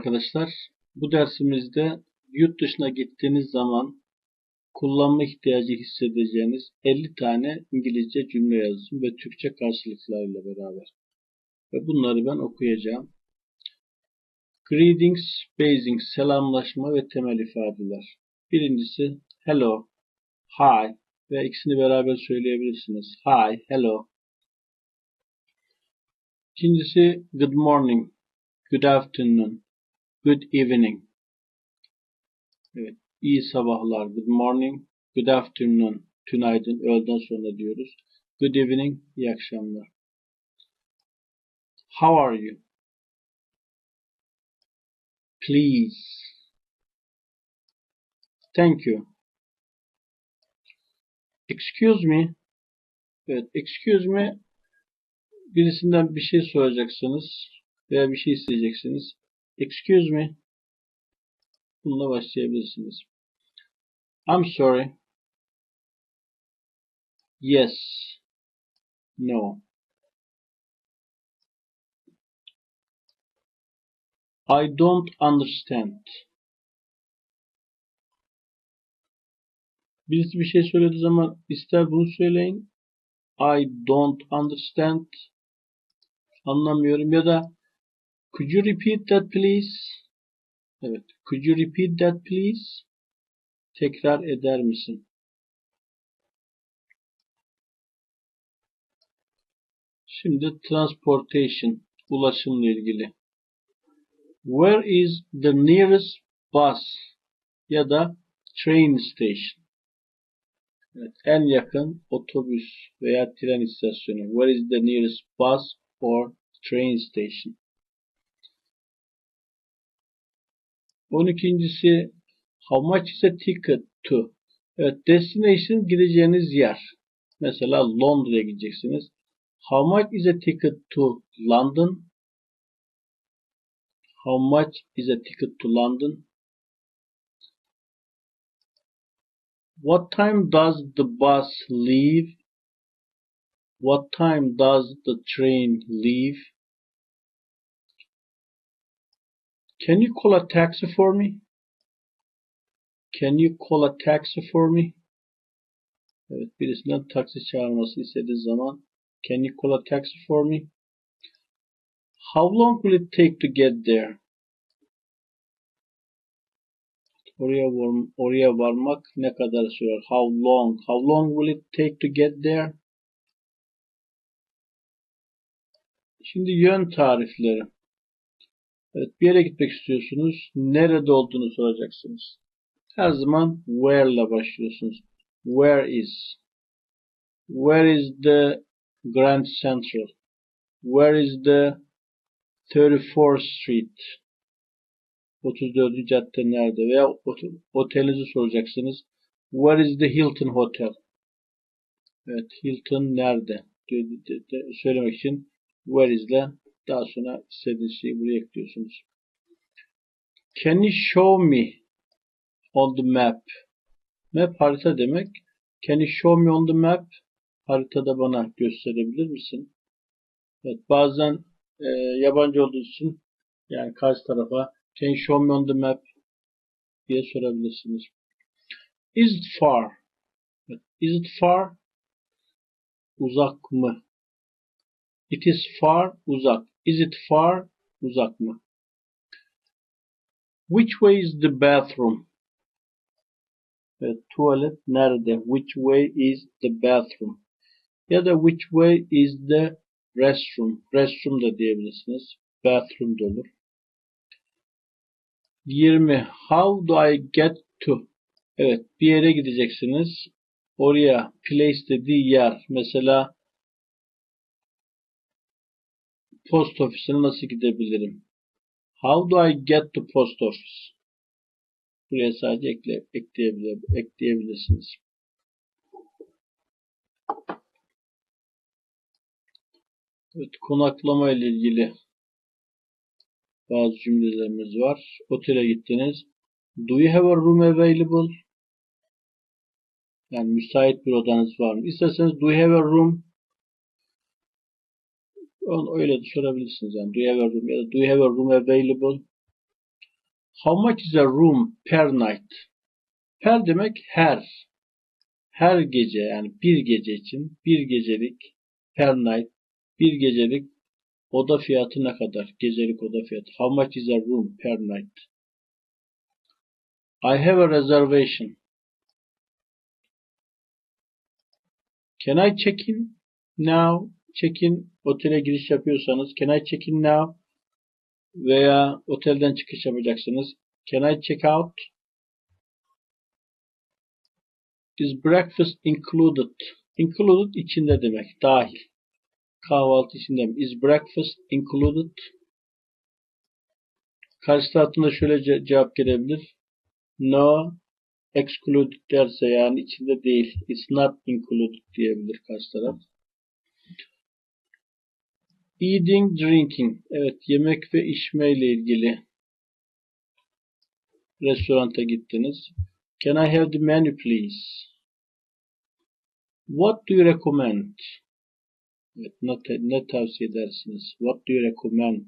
arkadaşlar. Bu dersimizde yurt dışına gittiğiniz zaman kullanma ihtiyacı hissedeceğiniz 50 tane İngilizce cümle yazdım ve Türkçe karşılıklarıyla beraber. Ve bunları ben okuyacağım. Greetings, basic, selamlaşma ve temel ifadeler. Birincisi hello, hi ve ikisini beraber söyleyebilirsiniz. Hi, hello. İkincisi good morning, good afternoon, good evening. Evet, iyi sabahlar, good morning, good afternoon, tünaydın, öğleden sonra diyoruz. Good evening, iyi akşamlar. How are you? Please. Thank you. Excuse me. Evet, excuse me birisinden bir şey soracaksınız veya bir şey isteyeceksiniz. Excuse me. Bununla başlayabilirsiniz. I'm sorry. Yes. No. I don't understand. Birisi bir şey söylediği zaman ister bunu söyleyin. I don't understand. Anlamıyorum ya da could you repeat that please? Evet. Could you repeat that please? Tekrar eder misin? Şimdi transportation, ulaşımla ilgili. Where is the nearest bus ya da train station? Evet, en yakın otobüs veya tren istasyonu. Where is the nearest bus or train station? 12.si How much is a ticket to? Evet, destination gideceğiniz yer. Mesela Londra'ya gideceksiniz. How much is a ticket to London? How much is a ticket to London? What time does the bus leave? What time does the train leave? Can you call a taxi for me? Can you call a taxi for me? Evet, birisinden taksi çağırması istediği zaman Can you call a taxi for me? How long will it take to get there? Oraya, var, oraya varmak ne kadar sürer? How long? How long will it take to get there? Şimdi yön tarifleri. Evet, bir yere gitmek istiyorsunuz. Nerede olduğunu soracaksınız. Her zaman where ile başlıyorsunuz. Where is? Where is the Grand Central? Where is the 34th Street? 34. cadde nerede? Veya otelinizi soracaksınız. Where is the Hilton Hotel? Evet, Hilton nerede? Söylemek için where is ile daha sonra istediğiniz şeyi buraya ekliyorsunuz. Can you show me on the map? Map harita demek. Can you show me on the map? Haritada bana gösterebilir misin? Evet, bazen e, yabancı olduğu için yani karşı tarafa Can you show me on the map diye sorabilirsiniz. Is it far? Is it far? Uzak mı? It is far, uzak. Is it far, uzak mı? Which way is the bathroom? Evet, tuvalet nerede? Which way is the bathroom? Ya da which way is the restroom? Restroom da diyebilirsiniz. Bathroom da olur. 20. How do I get to? Evet, bir yere gideceksiniz. Oraya place dediği yer. Mesela post ofisine nasıl gidebilirim? How do I get to post office? Buraya sadece ekle, ekleyebilir, ekleyebilirsiniz. Evet, konaklama ile ilgili bazı cümlelerimiz var. Otele gittiniz. Do you have a room available? Yani müsait bir odanız var mı? İsterseniz do you have a room? Onu öyle de sorabilirsiniz. Yani do you have a room ya da do you have a room available? How much is a room per night? Per demek her. Her gece yani bir gece için bir gecelik per night bir gecelik oda fiyatı ne kadar? Gecelik oda fiyatı. How much is a room per night? I have a reservation. Can I check in now? Check in otele giriş yapıyorsanız can I check in now? Veya otelden çıkış yapacaksınız. Can I check out? Is breakfast included? Included içinde demek. Dahil. Kahvaltı içinde mi? Is breakfast included? Karşı tarafında şöyle ce- cevap gelebilir. No, excluded derse yani içinde değil. It's not included diyebilir karşı taraf. Eating, drinking. Evet, yemek ve içme ile ilgili. Restoranta gittiniz. Can I have the menu please? What do you recommend? Evet, ne, ne tavsiye edersiniz? What do you recommend?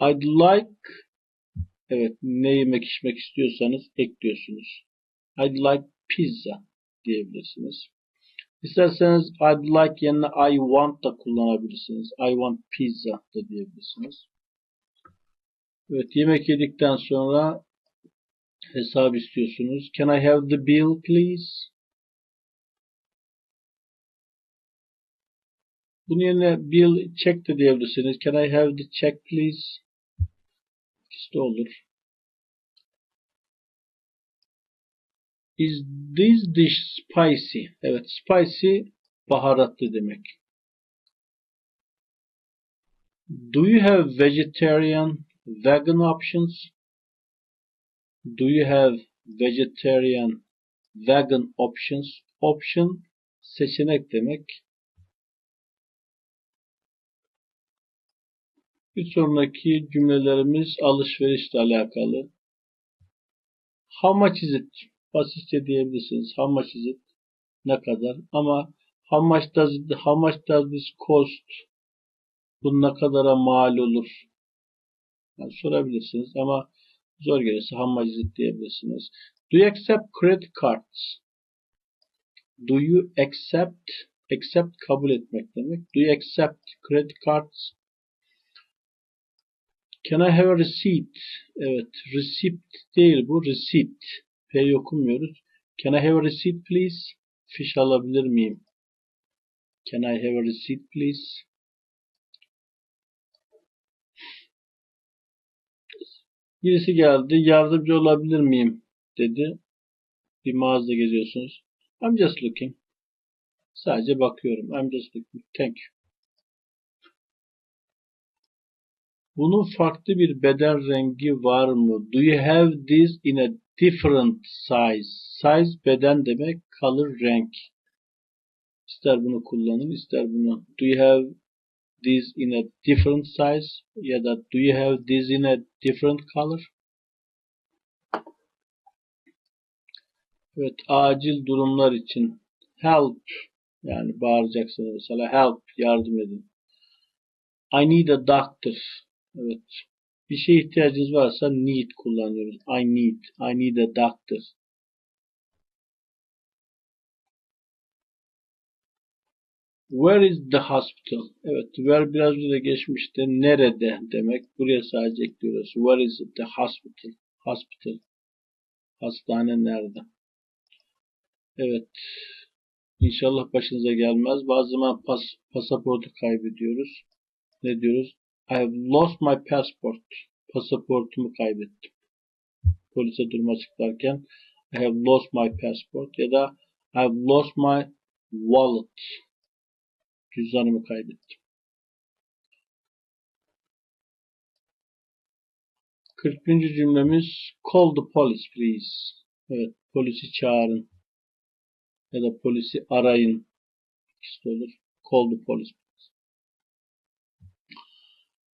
I'd like Evet, ne yemek içmek istiyorsanız ekliyorsunuz. I'd like pizza diyebilirsiniz. İsterseniz I'd like yerine I want da kullanabilirsiniz. I want pizza da diyebilirsiniz. Evet, yemek yedikten sonra hesap istiyorsunuz. Can I have the bill please? Bunun yerine bill check de diyebilirsiniz. Can I have the check please? İkisi de olur. Is this dish spicy? Evet, spicy baharatlı demek. Do you have vegetarian, vegan options? Do you have vegetarian, vegan options? Option seçenek demek. Bir sonraki cümlelerimiz alışverişle alakalı. How much is it? Basitçe diyebilirsiniz. How? Ne kadar? Ama how much does cost? Bu ne kadara mal olur? Yani sorabilirsiniz ama zor gelirse how diyebilirsiniz. Do you accept credit cards? Do you accept accept kabul etmek demek. Do you accept credit cards? Can I have a receipt? Evet, receipt değil bu, receipt. P'yi okumuyoruz. Can I have a receipt please? Fiş alabilir miyim? Can I have a receipt please? Birisi geldi, yardımcı olabilir miyim? dedi. Bir mağazada geziyorsunuz. I'm just looking. Sadece bakıyorum. I'm just looking. Thank you. Bunun farklı bir beden rengi var mı? Do you have this in a different size? Size beden demek, color renk. İster bunu kullanın, ister bunu. Do you have this in a different size? Ya da do you have this in a different color? Evet, acil durumlar için help yani bağıracaksınız mesela help yardım edin. I need a doctor. Evet. Bir şeye ihtiyacınız varsa need kullanıyoruz. I need. I need a doctor. Where is the hospital? Evet. Where biraz önce geçmişti. Nerede demek. Buraya sadece ekliyoruz. Where is the hospital? Hospital. Hastane nerede? Evet. İnşallah başınıza gelmez. Bazı zaman pas, pasaportu kaybediyoruz. Ne diyoruz? I have lost my passport. Pasaportumu kaybettim. Polise durum açıklarken I have lost my passport ya da I have lost my wallet. Cüzdanımı kaybettim. 40. cümlemiz call the police please. Evet, polisi çağırın. Ya da polisi arayın. İkisi de olur. Call the police.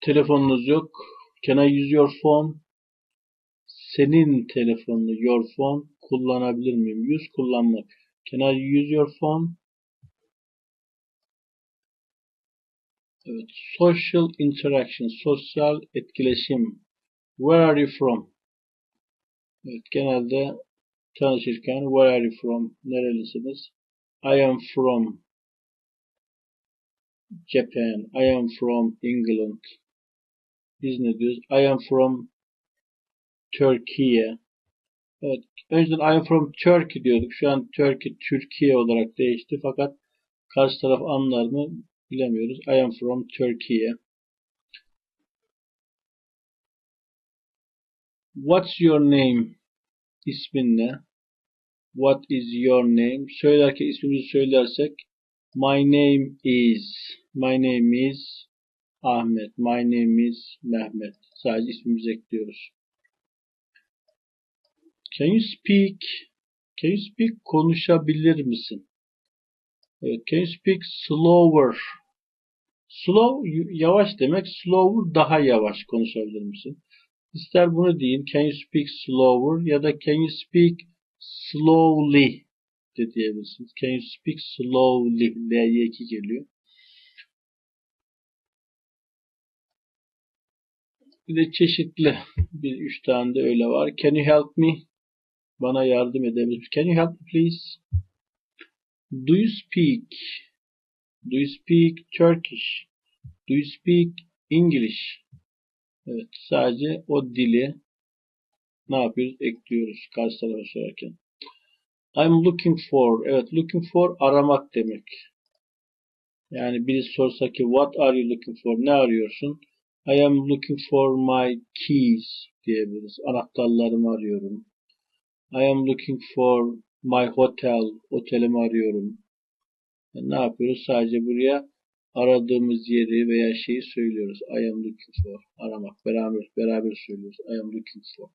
Telefonunuz yok. Can I use your phone? Senin telefonunu, your phone kullanabilir miyim? Use kullanmak. Can I use your phone? Evet. Social interaction. Sosyal etkileşim. Where are you from? Evet. Genelde tanışırken where are you from? Nerelisiniz? I am from Japan. I am from England. Biz ne diyoruz? I am from Turkey. Evet. Önceden I am from Turkey diyorduk. Şu an Turkey, Türkiye olarak değişti. Fakat karşı taraf anlar mı bilemiyoruz. I am from Turkey. What's your name? İsmin ne? What is your name? Söylerken ismimizi söylersek My name is My name is Ahmet. My name is Mehmet. Sadece ismimizi ekliyoruz. Can you speak? Can you speak? Konuşabilir misin? Evet. Can you speak slower? Slow yavaş demek. Slower daha yavaş konuşabilir misin? İster bunu deyin. Can you speak slower? Ya da can you speak slowly de diyebilirsiniz. Can you speak slowly? L'ye 2 geliyor. Bir de çeşitli bir üç tane de öyle var. Can you help me? Bana yardım edebilir? Can you help me please? Do you speak? Do you speak Turkish? Do you speak English? Evet, sadece o dili ne yapıyoruz? Ekliyoruz karşı tarafa sorarken. I'm looking for. Evet, looking for aramak demek. Yani birisi sorsa ki what are you looking for? Ne arıyorsun? I am looking for my keys diyebiliriz. Anahtarlarımı arıyorum. I am looking for my hotel. Otelimi arıyorum. Yani ne yapıyoruz? Sadece buraya aradığımız yeri veya şeyi söylüyoruz. I am looking for. Aramak. Beraber, beraber söylüyoruz. I am looking for.